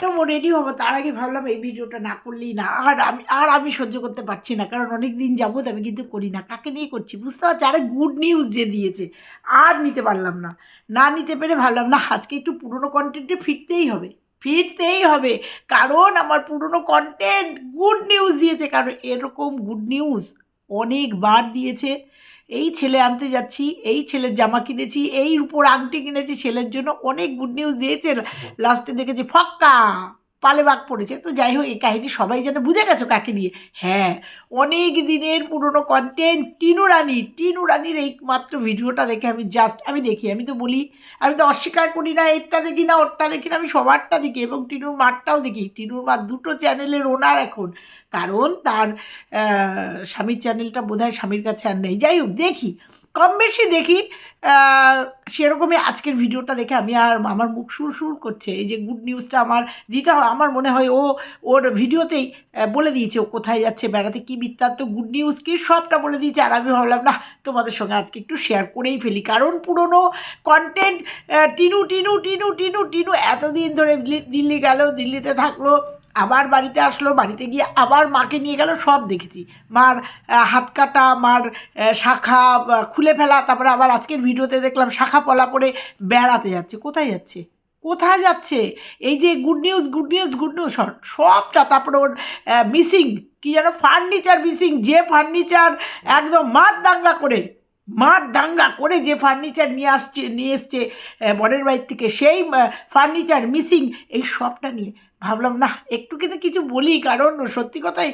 তো রেডি হব তার আগে ভাবলাম এই ভিডিওটা না করলেই না। আর আমি আর আমি সহ্য করতে পারছি না। কারণ অনেক দিন যাবত আমি কিন্তু করি না। কাকে নিয়ে করছি? বুঝতে পারছি? আরে গুড নিউজ যে দিয়েছে। আর নিতে পারলাম না। না নিতে পেরে ভাবলাম, না, আজকে একটু পুরনো কন্টেন্টে ফিরতেই হবে। ফিরতেই হবে। কারণ আমার পুরনো কন্টেন্ট গুড নিউজ দিয়েছে। কারণ এরকম গুড নিউজ অনেকবার দিয়েছে। এই ছেলে আনতে যাচ্ছি এই ছেলের জামা কিনেছি এই উপর আংটি কিনেছি ছেলের জন্য অনেক গুড নিউজ দিয়েছে। লাস্টে দেখেছি ফক্কা! পালে বাঘ পড়েছে। তো যাই হোক, এই কাহিনী সবাই যেন বুঝে গেছো কাকে নিয়ে। হ্যাঁ অনেক দিনের পুরনো কন্টেন্ট টিনু রানী। টিনু রানীর এই মাত্র ভিডিওটা দেখে আমি জাস্ট আমি দেখি, আমি তো বলি, আমি তো অস্বীকার করি না, এরটা দেখি না, ওরটা দেখি না, আমি সবারটা দেখি এবং টিনুর মাঠটাও দেখি। টিনুর মাঠ দুটো চ্যানেলের ওনার এখন। কারণ তার স্বামীর চ্যানেলটা বোধহয় স্বামীর কাছে আর নেই। যাই হোক, দেখি। কম বেশি দেখি সেরকমই আজকের ভিডিওটা দেখে আমি আর আমার মুখ সুর সুর করছে। এই যে গুড নিউজটা আমার দিতে হয় আমার মনে হয় ও, ওর ভিডিওতেই বলে দিয়েছে ও কোথায় যাচ্ছে, বেড়াতে কী বৃত্তান্ত গুড নিউজ কি, সবটা বলে দিয়েছে। আর আমি ভাবলাম না তোমাদের সঙ্গে আজকে একটু শেয়ার করেই ফেলি। কারণ পুরনো কন্টেন্ট টিনু টিনু টিনু টিনু টিনু এতদিন ধরে দিল্লি- দিল্লি গেল, দিল্লিতে থাকল। আবার বাড়িতে আসলো, বাড়িতে গিয়ে আবার মাকে নিয়ে গেল, সব দেখেছি। মার হাত কাটা, মার শাখা খুলে ফেলা, তারপরে আবার আজকের ভিডিওতে দেখলাম শাখা পলা পরে বেড়াতে যাচ্ছে। কোথায় যাচ্ছে? কোথায় যাচ্ছে? এই যে good news good news good news সবটা, তারপরে ওর মিসিং কি যেন ফার্নিচার মিসিং যে ফার্নিচার একদম মার দাঙ্গা করে মার দাঙ্গা করে যে ফার্নিচার নিয়ে আসছে, নিয়ে এসছে বরের বাড়ির থেকে, সেই ফার্নিচার মিসিং এই সবটা নিয়ে ভাবলাম না একটু কিন্তু কিছু বলি, কারণ সত্যি কথাই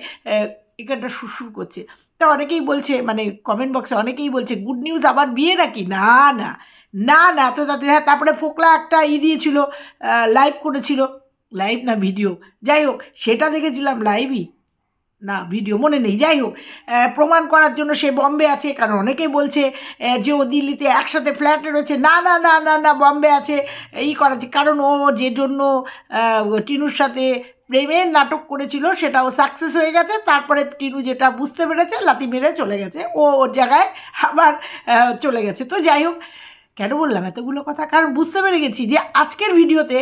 এখানটা সুরসুর করছে। তা অনেকেই বলছে মানে কমেন্ট বক্সে অনেকেই বলছে গুড নিউজ আবার বিয়ে নাকি? না না না না তো তাদের হ্যাঁ তারপরে ফোকলা একটা ই দিয়েছিল লাইভ করেছিল লাইভ না ভিডিও যাই হোক, সেটা দেখেছিলাম লাইভই না ভিডিও মনে নেই। যাই হোক প্রমাণ করার জন্য সে বম্বে আছে, কারণ অনেকেই বলছে যে ও দিল্লিতে একসাথে ফ্ল্যাটে রয়েছে। না না না না না বম্বে আছে, এই করাচ্ছে কারণ ও যে জন্য টিনুর সাথে প্রেমের নাটক করেছিল, সেটাও সাকসেস হয়ে গেছে। তারপরে টিনু যেটা বুঝতে পেরেছে লাতি মেরে চলে গেছে। ও ওর জায়গায় আবার চলে গেছে। তো যাই হোক কেন বললাম এতগুলো কথা? কারণ বুঝতে পেরে গেছি যে আজকের ভিডিওতে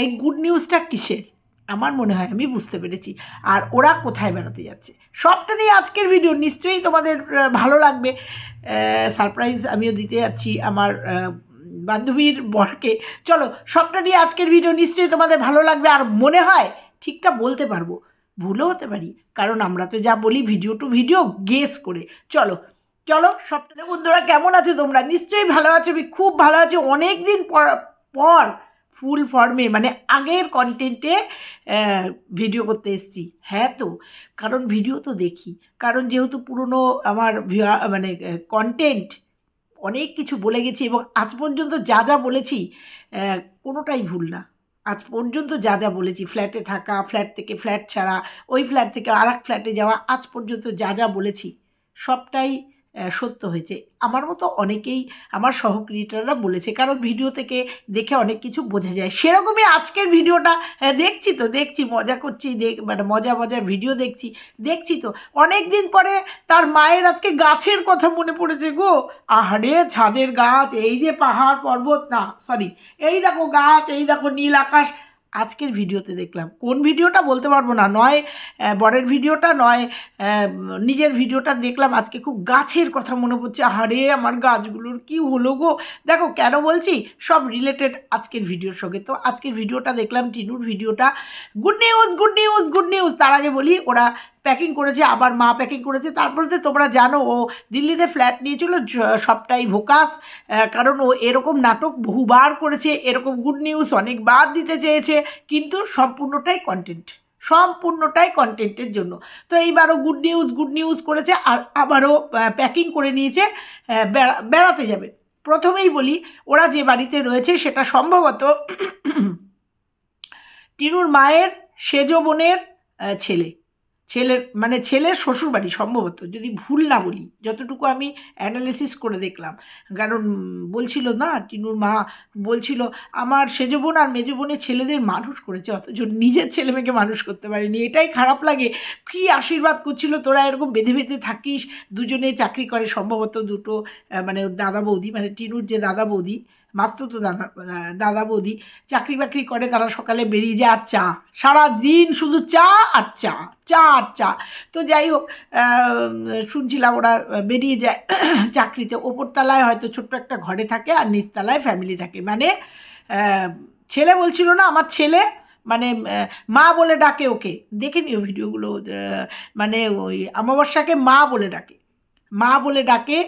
এই গুড নিউজটা কিসের? আমার মনে হয় আমি বুঝতে পেরেছি। আর ওরা কোথায় বেড়াতে যাচ্ছে? সবটা নিয়ে আজকের ভিডিও নিশ্চয়ই তোমাদের ভালো লাগবে। সারপ্রাইজ আমিও দিতে যাচ্ছি আমার বান্ধবীর বরকে। চলো, সবটা নিয়ে আজকের ভিডিও নিশ্চয়ই তোমাদের ভালো লাগবে। আর মনে হয় ঠিকটা বলতে পারব। ভুলও হতে পারি, কারণ আমরা তো যা বলি ভিডিও টু ভিডিও গেস করে। চলো চলো, সবটা বন্ধুরা কেমন আছে তোমরা? নিশ্চয়ই ভালো আছো, আমি খুব ভালো আছি। অনেক দিন পর পর ফুল ফর্মে মানে আগের কন্টেন্টে ভিডিও করতে এসেছি। হ্যাঁ তো? কারণ ভিডিও তো দেখি। কারণ যেহেতু পুরনো আমার মানে কন্টেন্ট অনেক কিছু বলে গেছি এবং আজ পর্যন্ত যা যা বলেছি কোনোটাই ভুল না। আজ পর্যন্ত যা যা বলেছি ফ্ল্যাটে থাকা ফ্ল্যাট থেকে ফ্ল্যাট ছাড়া, ওই ফ্ল্যাট থেকে আর ফ্ল্যাটে যাওয়া, আজ পর্যন্ত যা যা বলেছি, সবটাই সত্য হয়েছে। আমার মতো অনেকেই আমার সহক্রিয়েটাররা বলেছে কারণ ভিডিও থেকে দেখে অনেক কিছু বোঝা যায়। সেরকমই আজকের ভিডিওটা আহ, দেখছি তো দেখছি মজা করছি দেখ মানে মজা মজা ভিডিও দেখছি দেখছি তো। অনেক দিন পরে তার মায়ের আজকে গাছের কথা মনে পড়েছে গো। আহারে ছাদের গাছ এই যে পাহাড় পর্বত না সরি এই দেখো গাছ এই দেখো নীল আকাশ আজকের ভিডিওতে দেখলাম। কোন ভিডিওটা বলতে পারব না। নয় বরের ভিডিওটা, নয় নিজের ভিডিওটা দেখলাম। আজকে খুব গাছের কথা মনে পড়ছে। হারে আমার গাছগুলোর কি হলো গো? দেখো, কেন বলছি? সব রিলেটেড আজকের ভিডিওর সঙ্গে। তো আজকের ভিডিওটা দেখলাম টিনুর ভিডিওটা। Good news good news good news তার আগে বলি, ওরা প্যাকিং করেছে, আবার মা প্যাকিং করেছে। তারপরে তো তোমরা জানো, ও দিল্লিতে ফ্ল্যাট নিয়েছিল সবটাই ভোকাস। কারণ ও এরকম নাটক বহুবার করেছে, এরকম গুড নিউজ অনেকবার দিতে চেয়েছে, কিন্তু সম্পূর্ণটাই কন্টেন্ট সম্পূর্ণটাই কন্টেন্টের জন্য। তো এইবারও গুড নিউজ গুড নিউজ করেছে, আর আবারও প্যাকিং করে নিয়েছে বেড়া- বেড়াতে যাবে। প্রথমেই বলি, ওরা যে বাড়িতে রয়েছে, সেটা সম্ভবত টিনুর মায়ের, সেজ বোনের ছেলে। ছেলের মানে ছেলের শ্বশুরবাড়ি সম্ভবত, যদি ভুল না বলি, যতটুকু আমি অ্যানালিসিস করে দেখলাম। কারণ বলছিল না, টিনুর মা বলছিল, আমার সেজ বোন আর মেজ বোনের ছেলেদের মানুষ করেছে, অথচ নিজের ছেলে মেয়েকে মানুষ করতে পারেনি। এটাই খারাপ লাগে। কী আশীর্বাদ করছিল তোরা এরকম বেঁধে বেঁধে থাকিস? দুজনে চাকরি করে সম্ভবত দুটো মানে দাদা বৌদি মানে টিনুর যে দাদা বৌদি মাস্তুতো দাদা দাদা বৌদি চাকরি বাকরি করে, তারা সকালে বেরিয়ে যায় আর চা। সারা দিন শুধু চা আর চা চা আর চা। তো যাই হোক শুনছিলাম ওরা বেরিয়ে যায় চাকরিতে। ওপরতলায় হয়তো ছোট্ট একটা ঘরে থাকে আর নিচতলায় ফ্যামিলি থাকে। মানে ছেলে বলছিল না, আমার ছেলে মানে মা বলে ডাকে ওকে। দেখে নিও ভিডিওগুলো মানে ওই অমাবস্যাকে মা বলে ডাকে। মা বলে ডাকে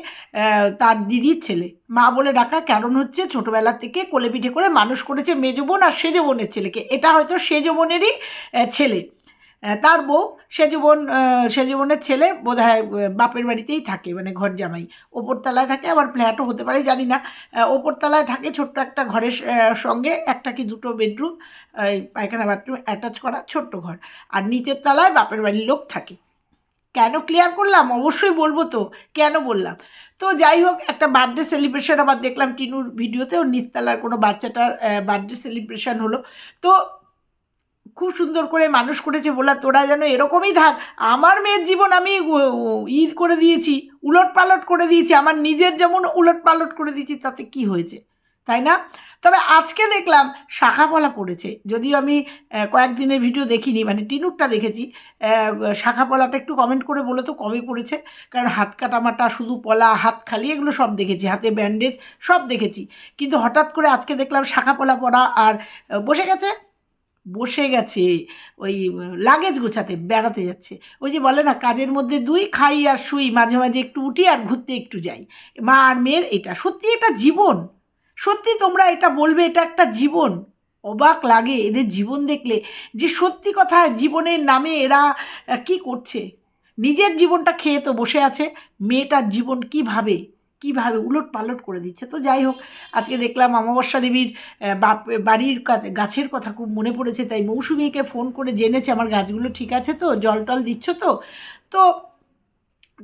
তার দিদির ছেলে। মা বলে ডাকা কারণ হচ্ছে ছোটোবেলা থেকে কোলে পিঠে করে মানুষ করেছে মেজো বোন আর সেজো বোনের ছেলেকে। এটা হয়তো সেজো বোনেরই ছেলে। তার বউ সেজো বোন আহ, সেজো বোনের ছেলে বোধ হয় বাপের বাড়িতেই থাকে মানে ঘর জামাই। ওপরতলায় থাকে আবার ফ্ল্যাটও হতে পারে জানি না। ওপরতলায় থাকে ছোট্ট একটা ঘরের সঙ্গে একটা কি দুটো বেডরুম পায়খানা বাথরুম অ্যাটাচ করা ছোট্ট ঘর। আর নিচের তলায় বাপের বাড়ির লোক থাকে। কেন ক্লিয়ার করলাম? অবশ্যই বলব তো। কেন বললাম? তো যাই হোক, একটা বার্থডে সেলিব্রেশন আবার দেখলাম টিনুর ভিডিওতে ওর নিচতলার কোনো বাচ্চাটার বার্থডে সেলিব্রেশন হলো। তো খুব সুন্দর করে মানুষ করেছে বলা, তোরা যেন এরকমই থাক। আমার মেয়ের জীবন আমি ঈদ করে দিয়েছি উলট পালট করে দিয়েছি, আমার নিজের যেমন উলট পালট করে দিয়েছি, তাতে কি হয়েছে? তাই না? তবে আজকে দেখলাম শাখাপলা পড়েছে। যদিও আমি কয়েকদিনের ভিডিও দেখিনি মানে টিনুরটা দেখেছি। শাখাপলাটা একটু কমেন্ট করে বলে তো কবে পড়েছে। কারণ হাত কাটামাটা, শুধু পলা, হাত খালি, এগুলো সব দেখেছি। হাতে ব্যান্ডেজ সব দেখেছি। কিন্তু হঠাৎ করে আজকে দেখলাম শাখাপলা পরা আর বসে গেছে? বসে গেছে। ওই লাগেজ গোছাতে, বেড়াতে যাচ্ছে। ওই যে বলে না, কাজের মধ্যে দুই, খাই আর শুই, মাঝে মাঝে একটু উঠি আর ঘুরতে একটু যাই। মা আর মেয়ের এটা, সত্যি এটা জীবন। সত্যি তোমরা এটা বলবে, এটা একটা জীবন। অবাক লাগে এদের জীবন দেখলে, যে সত্যি কথা জীবনের নামে এরা কি করছে। নিজের জীবনটা খেয়ে তো বসে আছে, মেয়েটার জীবন কীভাবে কীভাবে উলট পালট করে দিচ্ছে। তো যাই হোক, আজকে দেখলাম অমাবস্যা দেবীর বাড়ির কাছে, গাছের কথা খুব মনে পড়েছে, তাই মৌসুমীকে ফোন করে জেনেছে, আমার গাছগুলো ঠিক আছে তো? জল টল দিচ্ছ তো? তো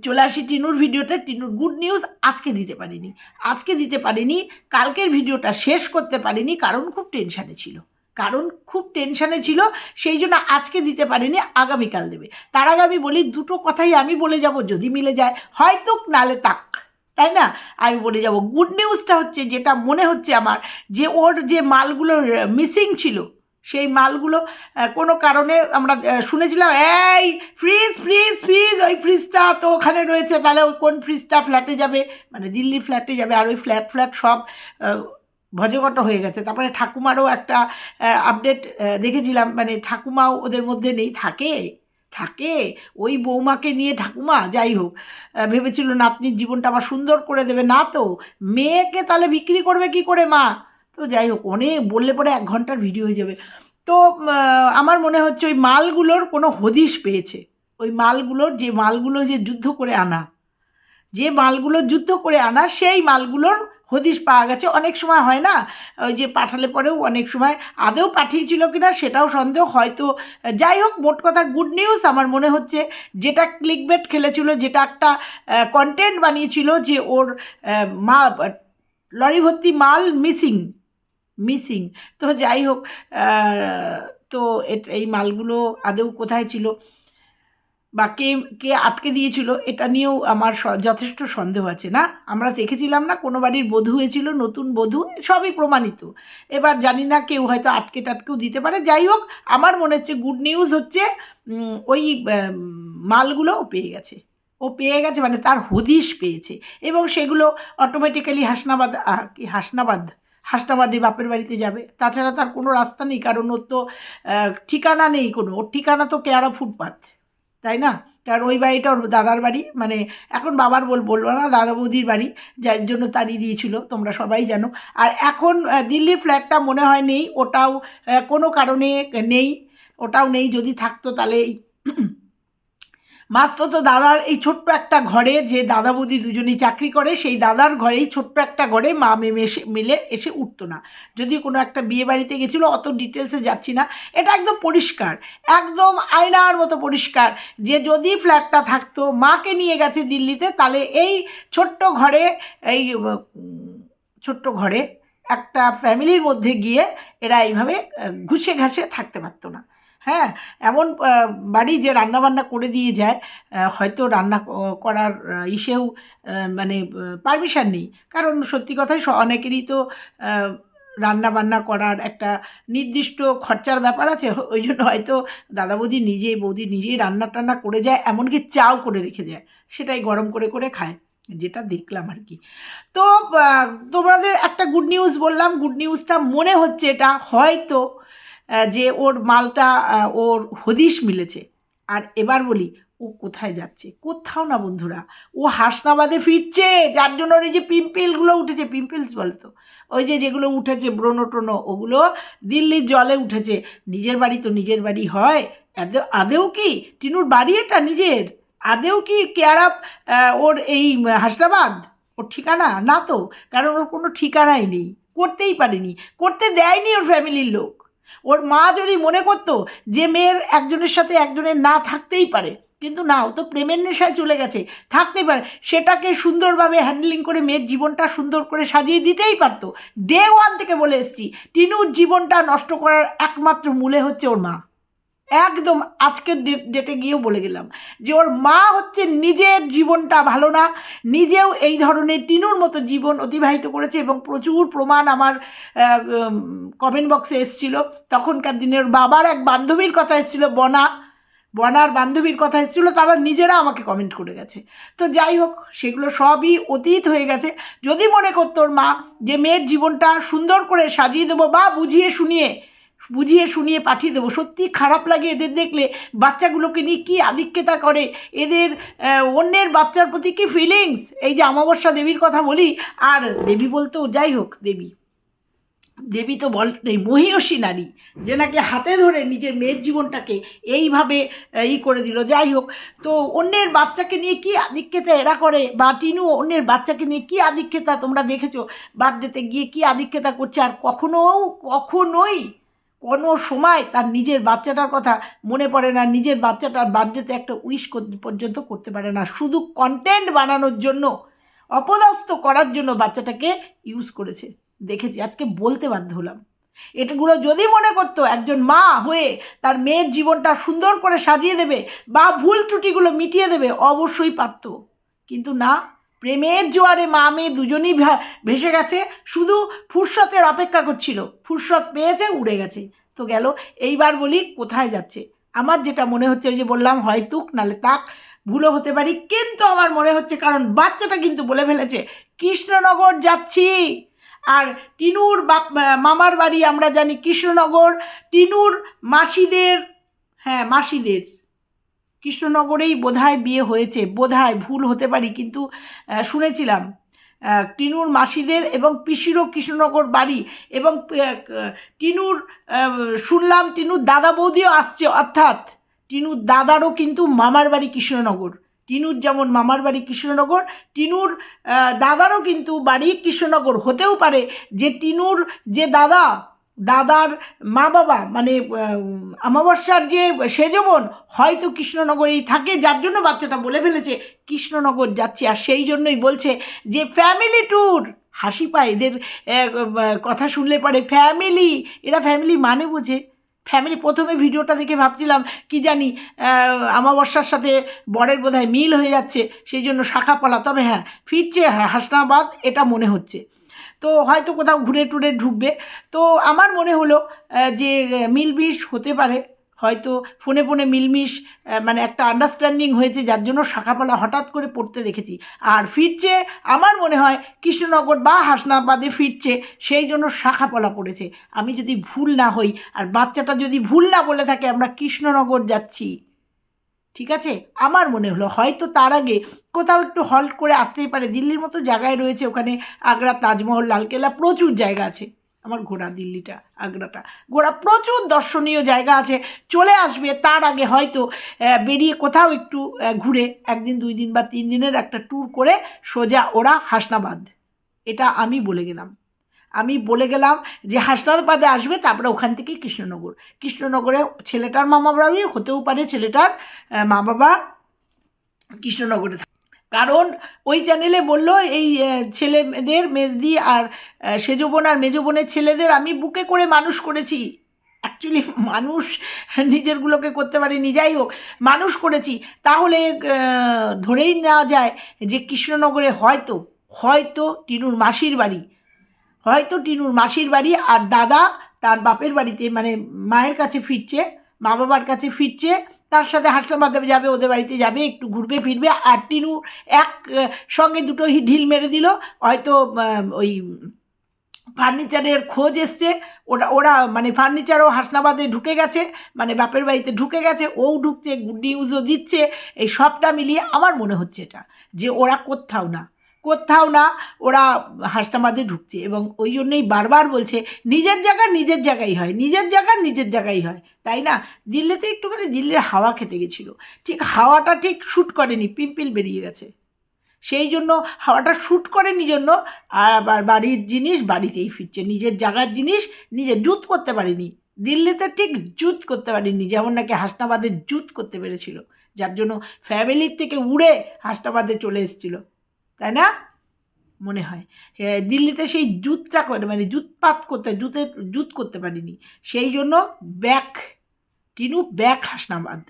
চলে আসি টিনুর ভিডিওতে। টিনুর গুড নিউজ আজকে দিতে পারিনি। আজকে দিতে পারিনি, কালকের ভিডিওটা শেষ করতে পারিনি, কারণ খুব টেনশানে ছিল। কারণ খুব টেনশানে ছিল, সেই জন্য আজকে দিতে পারিনি, আগামীকাল দেবে। তার আগে আমি বলি, দুটো কথাই আমি বলে যাব, যদি মিলে যায়, হয়তো নালে তাক। তাই না? আমি বলে যাব গুড নিউজটা হচ্ছে, যেটা মনে হচ্ছে আমার, যে ওর যে মালগুলো মিসিং ছিল সেই মালগুলো কোনো কারণে আমরা শুনেছিলাম এই ফ্রিজ ফ্রিজ ফ্রিজ ওই ফ্রিজটা তো ওখানে রয়েছে তাহলে ওই কোন ফ্রিজটা ফ্ল্যাটে যাবে? মানে দিল্লির ফ্ল্যাটে যাবে আর ওই ফ্ল্যাট ফ্ল্যাট সব আহ, ভজঘট হয়ে গেছে। তারপরে ঠাকুমারও একটা আপডেট দেখেছিলাম মানে ঠাকুমাও ওদের মধ্যে নেই থাকে থাকে ওই বৌমাকে নিয়ে ঠাকুমা যাই হোক ভেবেছিল নাতনির জীবনটা আবার সুন্দর করে দেবে। না তো মেয়েকে তাহলে বিক্রি করবে কি করে মা? তো যাই হোক, অনেক বললে পরে এক ঘণ্টার ভিডিও হয়ে যাবে। তো আমার মনে হচ্ছে ওই মালগুলোর কোনো হদিশ পেয়েছে। ওই মালগুলোর যে মালগুলো যে যুদ্ধ করে আনা, যে মালগুলো যুদ্ধ করে আনা, সেই মালগুলোর হদিশ পাওয়া গেছে। অনেক সময় হয় না, ওই যে পাঠালে পরেও অনেক সময় আদেও পাঠিয়েছিল কিনা সেটাও সন্দেহ। হয়তো, যাই হোক, মোট কথা গুড নিউজ আমার মনে হচ্ছে যেটা ক্লিকবেট খেলেছিল, যেটা একটা কন্টেন্ট বানিয়েছিল যে ওর মা, লরি ভর্তি মাল মিসিং মিসিং। তো যাই হোক তো এই মালগুলো আদৌ কোথায় ছিল বা কে কে আটকে দিয়েছিল, এটা নিয়েও আমার যথেষ্ট সন্দেহ আছে, না? আমরা দেখেছিলাম না, কোনো বাড়ির বধূ হয়েছিল, নতুন বধূ, সবই প্রমাণিত। এবার জানি না কেউ হয়তো আটকে টাটকেও দিতে পারে। যাই হোক আমার মনে হচ্ছে গুড নিউজ হচ্ছে ওই মালগুলো পেয়ে গেছে। ও পেয়ে গেছে মানে তার হদিশ পেয়েছে এবং সেগুলো অটোমেটিক্যালি হাসনাবাদ কি হাসনাবাদ হাসনাবাদে বাপের বাড়িতে যাবে। তাছাড়া তার কোনো রাস্তা নেই কারণ ওর তো ঠিকানা নেই কোনো। ওর ঠিকানা তো কেয়ারা ফুটপাথ তাই না? কারণ ওই বাড়িটা ওর দাদার বাড়ি মানে এখন বাবার বল বলব না দাদা বৌদির বাড়ি যার জন্য তাড়িয়ে দিয়েছিল তোমরা সবাই জানো। আর এখন আহ, দিল্লির ফ্ল্যাটটা মনে হয় নেই ওটাও কোনো কারণে নেই ওটাও নেই যদি থাকতো তাহলে এই মাস্তো তো দাদার এই ছোট্ট একটা ঘরে যে দাদা বৌদি দুজনেই চাকরি করে, সেই দাদার ঘরেই ছোট্ট একটা ঘরে মা মেয়ে এসে, মিলে এসে উঠতো না। যদি কোনো একটা বিয়ে বাড়িতে গেছিল, অত ডিটেলসে যাচ্ছি না। এটা একদম পরিষ্কার, একদম আয়নার মতো পরিষ্কার যে যদি ফ্ল্যাটটা থাকতো, মাকে নিয়ে গেছে দিল্লিতে, তাহলে এই ছোট্ট ঘরে, এই ছোট্ট ঘরে একটা ফ্যামিলির মধ্যে গিয়ে এরা এইভাবে ঘুষে ঘাসে থাকতে পারতো না। হ্যাঁ এমন বাড়ি যে রান্নাবান্না করে দিয়ে যায় হয়তো রান্না করার ইসেও মানে পারমিশন নেই। কারণ সত্যি কথাই অনেকেরই তো রান্না বান্না করার একটা নির্দিষ্ট খরচার ব্যাপার আছে। ওই জন্য হয়তো দাদা বৌদি নিজেই বৌদি নিজেই রান্না টান্না করে যায়, এমনকি চাও করে রেখে যায়। সেটাই গরম করে করে খায়। যেটা দেখলাম আর কি। তো তোমাদের একটা গুড নিউজ বললাম। গুড নিউজটা মনে হচ্ছে এটা, হয়তো যে ওর মালটা ওর হদিশ মিলেছে। আর এবার বলি, ও কোথায় যাচ্ছে? কোথাও না বন্ধুরা, ও হাসনাবাদে ফিরছে। যার জন্য ওর এই যে পিম্পলগুলো উঠেছে, পিম্পলস বলে তো, ওই যে যেগুলো উঠেছে ব্রণ টোনো, ওগুলো দিল্লির জলে উঠেছে। নিজের বাড়ি তো নিজের বাড়ি হয়। আদে- আদেও কি? টিনুর বাড়ি এটা নিজের? আদেও কি কেয়ারাপ ওর এই হাসনাবাদ? ওর ঠিকানা? না তো, কারণ ওর কোনো ঠিকানাই নেই। করতেই পারেনি। করতে দেয়নি ওর ফ্যামিলির লোক। ওর মা যদি মনে করতো যে মেয়ের একজনের সাথে একজনের না থাকতেই পারে, কিন্তু না, ও তো প্রেমের নেশায় চলে গেছে, থাকতেই পারে, সেটাকে সুন্দরভাবে হ্যান্ডলিং করে মেয়ের জীবনটা সুন্দর করে সাজিয়ে দিতেই পারতো। ডে ওয়ান থেকে বলে এসছি, টিনুর জীবনটা নষ্ট করার একমাত্র মূলে হচ্ছে ওর মা। একদম আজকের ডেটে গিয়েও বলে গেলাম যে ওর মা হচ্ছে নিজের জীবনটা ভালো না, নিজেও এই ধরনের টিনুর মতো জীবন অতিবাহিত করেছে এবং প্রচুর প্রমাণ আমার কমেন্ট বক্সে এসেছিল। তখনকার দিনের বাবার এক বান্ধবীর কথা এসেছিল, বনা। বনার বান্ধবীর কথা এসেছিল, তারা নিজেরা আমাকে কমেন্ট করে গেছে। তো যাই হোক, সেগুলো সবই অতীত হয়ে গেছে। যদি মনে করতো ওর মা যে মেয়ের জীবনটা সুন্দর করে সাজিয়ে দেবো বা বুঝিয়ে শুনিয়ে বুঝিয়ে শুনিয়ে পাঠিয়ে দেবো। সত্যি খারাপ লাগে এদের দেখলে। বাচ্চাগুলোকে নিয়ে কী আধিক্যতা করে? এদের অন্যের বাচ্চার প্রতি কী ফিলিংস এই যে অমাবস্যা দেবীর কথা বলি, আর দেবী বলতেও যাই হোক, দেবী। দেবী তো বল নেই মহিষী নারী, যে নাকি হাতে ধরে নিজের মেয়ের জীবনটাকে এইভাবে ই করে দিল। যাই হোক, তো অন্যের বাচ্চাকে নিয়ে কি আধিক্যতা এরা করে? বা টিনু, অন্যের বাচ্চাকে নিয়ে কি আধিক্যতা তোমরা দেখেছ? বার্থডেতে গিয়ে কি আধিক্যতা করছে? আর কখনো কখনোই কোনো সময় তার নিজের বাচ্চাটার কথা মনে পড়ে না, নিজের বাচ্চাটার বার্থডেতে একটা উইশ পর্যন্ত করতে পারে না। শুধু কন্টেন্ট বানানোর জন্য, অপদস্থ করার জন্য বাচ্চাটাকে ইউজ করেছে। দেখেছি, আজকে বলতে বাধ্য হলাম। এটাগুলো যদি মনে করতো একজন মা হয়ে তার মেয়ের জীবনটা সুন্দর করে সাজিয়ে দেবে বা ভুল ত্রুটিগুলো মিটিয়ে দেবে, অবশ্যই পারতো। কিন্তু না প্রেমের জোয়ারে মা মেয়ে দুজনই ভেসে গেছে, শুধু ফুরসতের অপেক্ষা করছিল। ফুরসত পেয়েছে, উড়ে গেছে। তো গেল, এইবার বলি কোথায় যাচ্ছে? আমার যেটা মনে হচ্ছে, ওই যে বললাম হয়তুক নালে তাক, ভুলও হতে পারি, কিন্তু আমার মনে হচ্ছে, কারণ বাচ্চাটা কিন্তু বলে ফেলেছে, কৃষ্ণনগর যাচ্ছি। আর টিনুর বাপ মামার বাড়ি আমরা জানি কৃষ্ণনগর, টিনুর মাসিদের হ্যাঁ মাসিদের। কৃষ্ণনগরেই বোধহয় বিয়ে হয়েছে। বোধহয় ভুল হতে পারি, কিন্তু শুনেছিলাম। টিনুর মাসিদের এবং পিসিরও কৃষ্ণনগর বাড়ি এবং টিনুর শুনলাম টিনুর দাদা বৌদিও আসছে, অর্থাৎ টিনুর দাদারও কিন্তু মামার বাড়ি কৃষ্ণনগর। টিনুর যেমন মামার বাড়ি কৃষ্ণনগর, টিনুর দাদারও কিন্তু বাড়ি কৃষ্ণনগর হতেও পারে যে টিনুর যে দাদা দাদার মা বাবা মানে অমাবস্যার যে সেজবন হয়তো কৃষ্ণনগরেই থাকে যার জন্য বাচ্চাটা বলে ফেলেছে কৃষ্ণনগর যাচ্ছে। আর সেই জন্যই বলছে যে ফ্যামিলি ট্যুর হাসি পায় এদের কথা শুনলে পরে ফ্যামিলি এরা ফ্যামিলি মানে বোঝে। ফ্যামিলি প্রথমে ভিডিওটা দেখে ভাবছিলাম কি জানি আহ, আমাবস্যার সাথে বরের বোধহয় মিল হয়ে যাচ্ছে সেই জন্য শাখাপালা তবে হ্যাঁ ফিরছে হাসনাবাদ এটা মনে হচ্ছে। তো হয়তো কোথাও ঘুরে টুরে ঢুকবে। তো আমার মনে হলো যে, মিলমিশ হতে পারে। হয়তো ফোনে ফোনে মিলমিশ মানে একটা আন্ডারস্ট্যান্ডিং হয়েছে, যার জন্য শাখাপালা হঠাৎ করে পড়তে দেখেছি। আর ফিরছে, আমার মনে হয়, কৃষ্ণনগর বা হাসনাবাদে ফিরছে, সেই জন্য শাখাপলা পড়েছে। আমি যদি ভুল না হই, আর বাচ্চাটা যদি ভুল না বলে থাকে, আমরা কৃষ্ণনগর যাচ্ছি। ঠিক আছে? আমার মনে হলো হয়তো তার আগে কোথাও একটু হল্ট করে আসতেই পারে। দিল্লির মতো জায়গায় রয়েছে ওখানে আগ্রা, তাজমহল, লালকেল্লা প্রচুর জায়গা আছে। আমার ঘোরা দিল্লিটা, আগ্রাটা। ঘোরা প্রচুর দর্শনীয় জায়গা আছে। চলে আসবে তার আগে হয়তো বেরিয়ে কোথাও একটু ঘুরে একদিন, দুই দিন বা তিন দিনের একটা ট্যুর করে সোজা ওরা হাসনাবাদ। এটা আমি বলে গেলাম। আমি বলে গেলাম যে হাসনাবাদে আসবে তারপরে ওখান থেকে কৃষ্ণনগর। কৃষ্ণনগরে ছেলেটার মামা বাড়ি হতেও পারে ছেলেটার মা বাবা কৃষ্ণনগরে কারণ ওই চ্যানেলে বলল এই ছেলেদের মেজদি আর আহ, সেজো বোন আর মেজো বোনের ছেলেদের আমি বুকে করে মানুষ করেছি। অ্যাকচুয়ালি মানুষ নিজেরগুলোকে করতে পারিনি। যাই হোক মানুষ করেছি। তাহলে ধরেই নেওয়া যায় যে কৃষ্ণনগরে হয়তো হয়তো টিনুর মাসির বাড়ি হয়তো টিনুর মাসির বাড়ি আর দাদা তার বাপের বাড়িতে মানে মায়ের কাছে ফিরছে, মা বাবার কাছে ফিরছে, তার সাথে হাসলামাতে যাবে, ওদের বাড়িতে যাবে, একটু ঘুরবে, ফিরবে, আর টিনু এক, সঙ্গে দুটো ঢিল মেরে দিল। হয়তো ওই ফার্নিচারের খোঁজ এসছে, ওরা ওরা মানে ফার্নিচারও হাসনাবাদে ঢুকে গেছে মানে বাপের বাড়িতে ঢুকে গেছে ও ঢুকছে গুড নিউজও দিচ্ছে, এই সবটা মিলিয়ে আমার মনে হচ্ছে এটা, যে ওরা কোথাও না। কোথাও না ওরা হাসনাবাদে ঢুকছে এবং ওই জন্যই বারবার বলছে, নিজের জায়গা নিজের জায়গায় হয়, নিজের জায়গা নিজের জায়গায় হয়। তাই না? দিল্লিতে একটুখানি দিল্লির হাওয়া খেতে গেছিল। ঠিক হাওয়াটা ঠিক শ্যুট করেনি, পিম্পিল বেরিয়ে গেছে। সেই জন্য হাওয়াটা শ্যুট করেনি জন্য আর বাড়ির জিনিস বাড়িতেই ফিরছে। নিজের জায়গার জিনিস নিজে জুত করতে পারিনি। দিল্লিতে ঠিক জুত করতে পারিনি, যেমন নাকি হাসনাবাদে জুত করতে পেরেছিল। যার জন্য ফ্যামিলির থেকে উড়ে হাসনাবাদে চলে এসেছিল। তাই না? মনে হয়। দিল্লিতে সেই জুতটা করে মানে জুতপাত করতে জুতে জুত করতে পারিনি। সেই জন্য ব্যাক, টিনু ব্যাক হাসনাবাদ।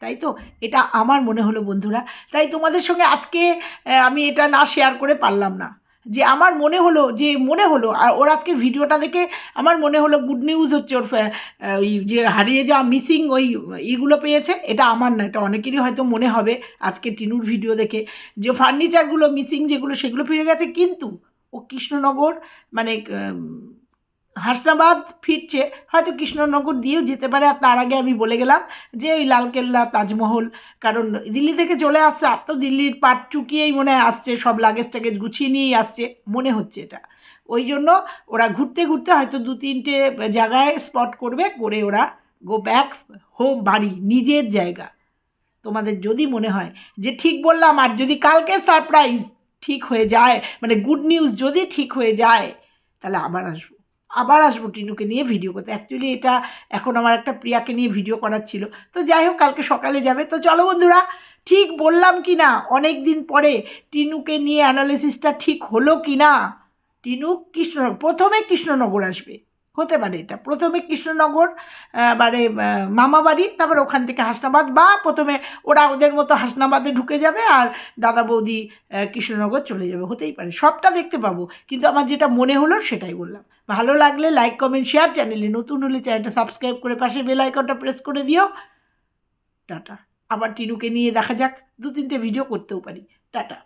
তাই তো? এটা আমার মনে হলো, বন্ধুরা। তাই তোমাদের সঙ্গে আজকে আমি এটা না শেয়ার করে পারলাম না। যে আমার মনে হলো, যে মনে হলো, আর ওর আজকে ভিডিওটা দেখে আমার মনে হলো গুড নিউজ হচ্ছে ওর ওই যে হারিয়ে যাওয়া মিসিং ওই ইগুলো পেয়েছে, এটা আমার না, এটা অনেকেরই হয়তো মনে হবে আজকে টিনুর ভিডিও দেখে, যে ফার্নিচারগুলো মিসিং যেগুলো, সেগুলো ফিরে গেছে, কিন্তু ও কৃষ্ণনগর মানে হাসনাবাদ ফিরছে, হয়তো কৃষ্ণনগর দিয়েও যেতে পারে। আর তার আগে আমি বলে গেলাম যে ওই লালকেল্লা, তাজমহল, কারণ দিল্লি থেকে চলে আসছে, আর তো দিল্লির পাট চুকিয়েই মনে হয় আসছে, সব লাগেজ টাগেজ গুছিয়ে নিয়েই আসছে, মনে হচ্ছে এটা। ওই জন্য ওরা ঘুরতে ঘুরতে হয়তো দু তিনটে জায়গায় স্পট করবে, করে ওরা গো ব্যাক হোম বাড়ি, নিজের জায়গা। তোমাদের যদি মনে হয় যে ঠিক বললাম, আর যদি কালকে সারপ্রাইজ ঠিক হয়ে যায় মানে গুড নিউজ যদি ঠিক হয়ে যায়, তাহলে আবার আসব। আবার আসব টিনুকে নিয়ে ভিডিও করতে। অ্যাকচুয়ালি এটা এখন আমার একটা প্রিয়াকে নিয়ে ভিডিও করার ছিল। তো যাই হোক, কালকে সকালে যাবে। তো চলো বন্ধুরা, ঠিক বললাম কি না অনেক দিন পরে টিনুকে নিয়ে অ্যানালিসিসটা ঠিক হলো কি না? টিনু কৃষ্ণনগর, প্রথমে কৃষ্ণনগর আসবে। হতে পারে এটা। প্রথমে কৃষ্ণনগর মানে মামাবাড়ি মামা তারপর ওখান থেকে হাসনাবাদ বা প্রথমে ওরা ওদের মতো হাসনাবাদে ঢুকে যাবে আর দাদা বৌদি কৃষ্ণনগর চলে যাবে। হতেই পারে। সবটা দেখতে পাবো। কিন্তু আমার যেটা মনে হলো সেটাই বললাম। ভালো লাগলে লাইক কমেন্ট শেয়ার চ্যানেলে নতুন হলে চ্যানেলটা সাবস্ক্রাইব করে পাশে বেল আইকনটা প্রেস করে দিও। টাটা। আবার টিনুকে নিয়ে দেখা যাক। দু তিনটে ভিডিও করতেও পারি। টাটা।